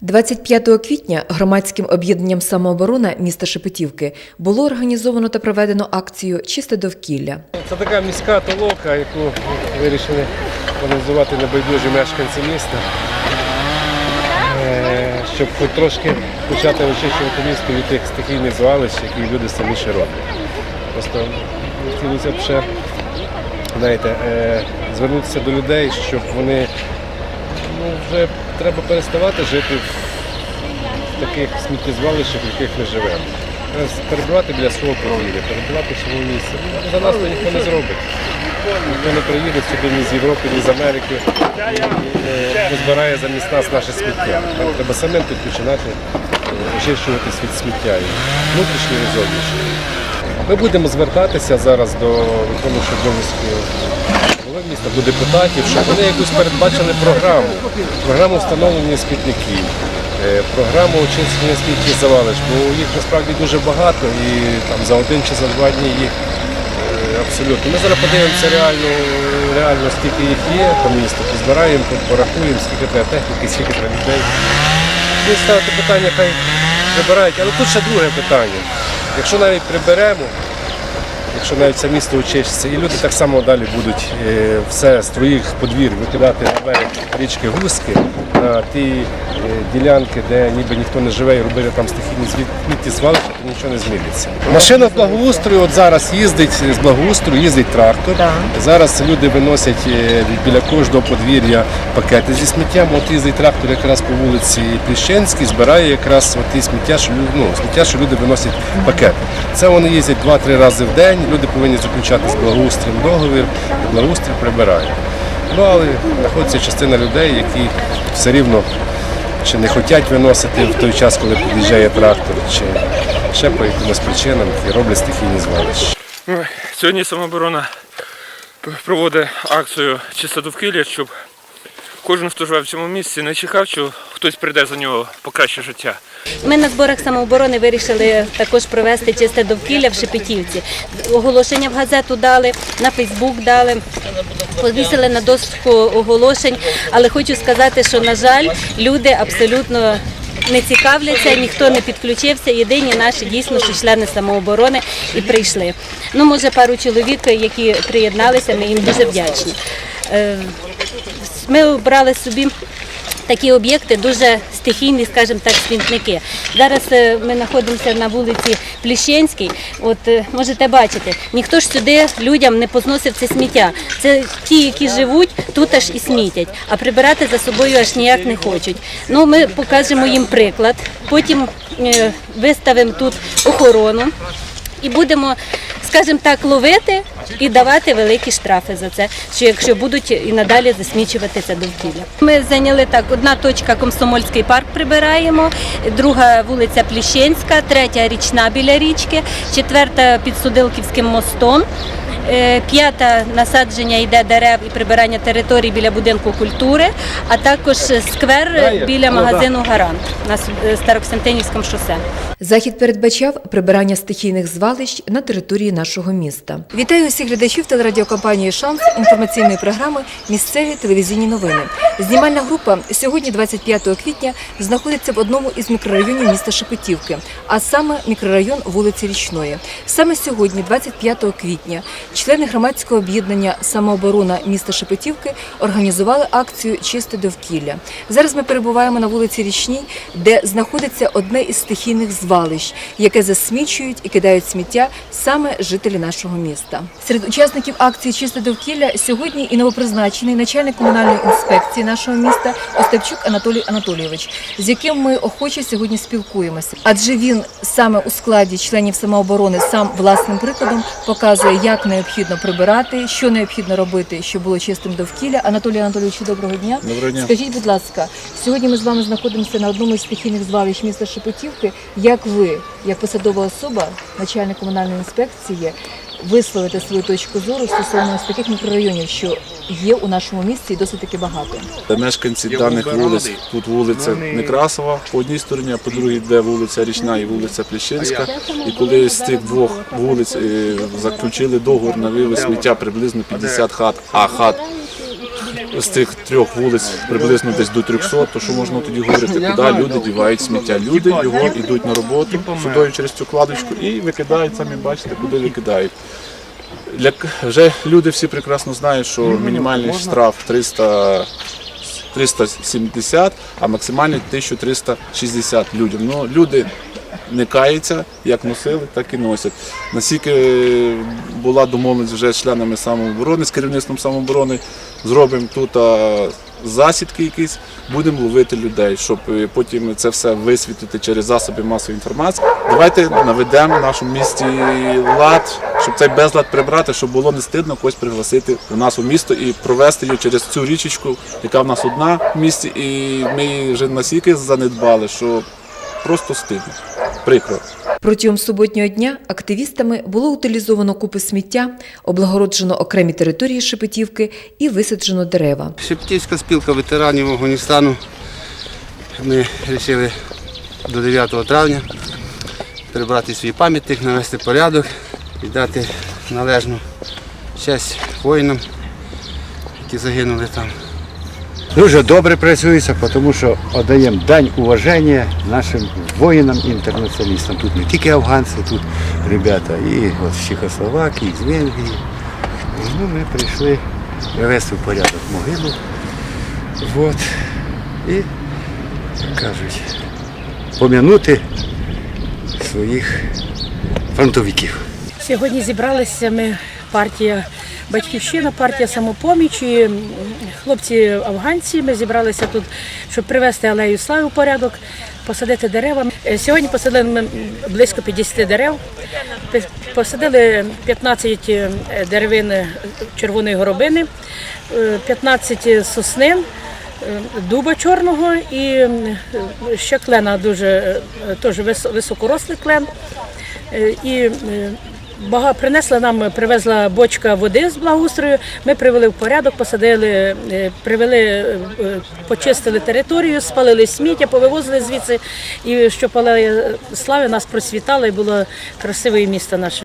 25 квітня громадським об'єднанням самооборона міста Шепетівки було організовано та проведено акцію Чисте довкілля. Це така міська толока, яку вирішили організувати небайдужі мешканці міста, Е, щоб хоч трошки почати очищувати місто від тих стихійних звалищ, які люди самі ще роблять. Просто хотілося б ще знаєте, е, звернутися до людей, щоб вони ну, вже треба переставати жити в таких сміттєзвалищах, в яких ми живемо. Перебувати біля свого подвір'я, перебувати в своєму місці. За нас то ніхто не зробить. Ніхто не приїде сюди ні з Європи, ні з Америки, і е, не замість нас наше сміття. Нам треба самим тут починати е, очищуватись від сміття, і внутрішнього і. Ми будемо звертатися зараз до виконуючого обов'язків міста, до депутатів, щоб вони якусь передбачили програму, програму встановлення смітників, е, програму очищення сміттєзавалищ, бо їх насправді дуже багато і там за один чи за два дні їх е, абсолютно. Ми зараз подивимося реально, реально скільки їх є по місту, позбираємо, порахуємо, скільки треба техніки, скільки треба людей. Ну, ставити питання, хай прибирають. Але тут ще друге питання. Якщо навіть приберемо, якщо навіть це місто очиститься, і люди так само далі будуть е, все з твоїх подвір викидати на берег річки Гуски, на ті е, ділянки, де ніби ніхто не живе, і робити там стихійні смітті звалища, то нічого не зміниться. Машина благоустрою от зараз їздить з благоустрою, їздить трактор. Зараз люди виносять е, біля кожного подвір'я пакети зі сміттям. От їздить трактор якраз по вулиці Пліщенській, збирає якраз от ті сміття, що ну, сміття, що люди виносять пакети. Це вони їздять 2-3 рази в день. Люди повинні заключати з благоустрієм договір, і благоустрій прибирає. Ну але знаходиться частина людей, які все рівно чи не хочуть виносити в той час, коли під'їжджає трактор, чи ще по якимось причинам і роблять стихійні звалища. Сьогодні самооборона проводить акцію чисто довкілля, щоб кожен, хто живе в цьому місці, не чекав, що хтось прийде за нього покраще життя. Ми на зборах самооборони вирішили також провести чисте довкілля в Шепетівці. Оголошення в газету дали, на Фейсбук дали, повісили на дошку оголошень. Але хочу сказати, що, на жаль, люди абсолютно не цікавляться, ніхто не підключився. Єдині наші дійсно, що члени самооборони і прийшли. Ну, може, пару чоловік, які приєдналися, ми їм дуже вдячні. Ми обрали собі такі об'єкти дуже стихійні, скажімо так, смітники. Зараз е, ми знаходимося на вулиці Пліщенській. От е, можете бачити, ніхто ж сюди людям не позносив це сміття. Це ті, які живуть, тут аж і смітять, а прибирати за собою аж ніяк не хочуть. Ну, ми покажемо їм приклад, потім е, виставимо тут охорону і будемо, скажімо так, ловити і давати великі штрафи за це, що якщо будуть і надалі засмічувати це довкілля. Ми зайняли так: одна точка Комсомольський парк прибираємо, друга вулиця Пліщенська, третя річна біля річки, четверта під Судилківським мостом. Е, П'ята насадження йде дерев і прибирання територій біля будинку культури, а також сквер біля магазину Гарант на С- Староксентинівському шосе. Захід передбачав прибирання стихійних звалищ на території нашого міста. Вітаю усіх глядачів телерадіокомпанії Шанс інформаційної програми Місцеві телевізійні новини. Знімальна група сьогодні, 25 квітня, знаходиться в одному із мікрорайонів міста Шепетівки, а саме мікрорайон вулиці Річної. Саме сьогодні, 25 квітня, члени громадського об'єднання Самооборона міста Шепетівки організували акцію Чисте довкілля. Зараз ми перебуваємо на вулиці Річній, де знаходиться одне із стихійних звалищ, яке засмічують і кидають сміття саме жителі нашого міста. Серед учасників акції Чисте довкілля сьогодні і новопризначений начальник комунальної інспекції нашого міста Остапчук Анатолій Анатолійович, з яким ми охоче сьогодні спілкуємося. Адже він саме у складі членів самооборони сам власним прикладом показує, як необхідно прибирати, що необхідно робити, щоб було чистим довкілля. Анатолій Анатолійовичу, доброго дня. Доброго дня. Скажіть, будь ласка, сьогодні ми з вами знаходимося на одному із стихійних звалищ міста Шепетівки. Як ви, як посадова особа, начальник комунальної інспекції, висловите свою точку зору стосовно ось таких мікрорайонів, що є у нашому місті досить таки багато? Мешканці даних вулиць, тут вулиця Некрасова по одній стороні, а по другій йде вулиця Річна і вулиця Пліщинська. І коли з тих двох вулиць е, заключили договор на вивіз сміття приблизно 50 хат, а хат з тих трьох вулиць приблизно десь до 300, то що можна тоді говорити, куди люди дівають сміття. Люди його йдуть на роботу сюди через цю кладочку і викидають, самі бачите, куди викидають. Для, вже люди всі прекрасно знають, що мінімальний штраф 300, 370, а максимальний 1360 людям. Ну, люди не каються, як носили, так і носять. Наскільки була домовленість вже з членами самооборони, з керівництвом самооборони, зробимо тут засідки якісь, будемо ловити людей, щоб е, потім це все висвітлити через засоби масової інформації. Давайте наведемо в нашому місті лад, щоб цей безлад прибрати, щоб було не стидно когось пригласити у нас у місто і провести її через цю річечку, яка в нас одна в місті, і ми її вже настільки занедбали, що просто стидно. Прикро. Протягом суботнього дня активістами було утилізовано купи сміття, облагороджено окремі території Шепетівки і висаджено дерева. Шептівська спілка ветеранів Афганістану. Ми вирішили до 9 травня прибрати свій пам'ятник, навести порядок і дати належну честь воїнам, які загинули там. Дуже добре працюється, тому що віддаємо дань уваження нашим воїнам-інтернаціоналістам. Тут не тільки афганці, тут ребята і от з Чехословакії, з Венгрії. Ну, ми прийшли привести в порядок могилу. От. І, як кажуть, пом'янути своїх фронтовиків. Сьогодні зібралися ми партія Батьківщина, партія самопоміч і хлопці афганці. Ми зібралися тут, щоб привести алею слави в порядок, посадити дерева. Е, Сьогодні посадили ми близько 50 дерев. Посадили 15 е, деревин е, червоної горобини, е, 15 соснин. Дуба чорного і ще клена дуже теж вис- високорослий клен. І бага принесла нам, привезла бочка води з благоустрою. Ми привели в порядок, посадили, е, привели, е, е, почистили територію, спалили сміття, повивозили звідси, і що палає слави нас просвітало і було красиве місто наше.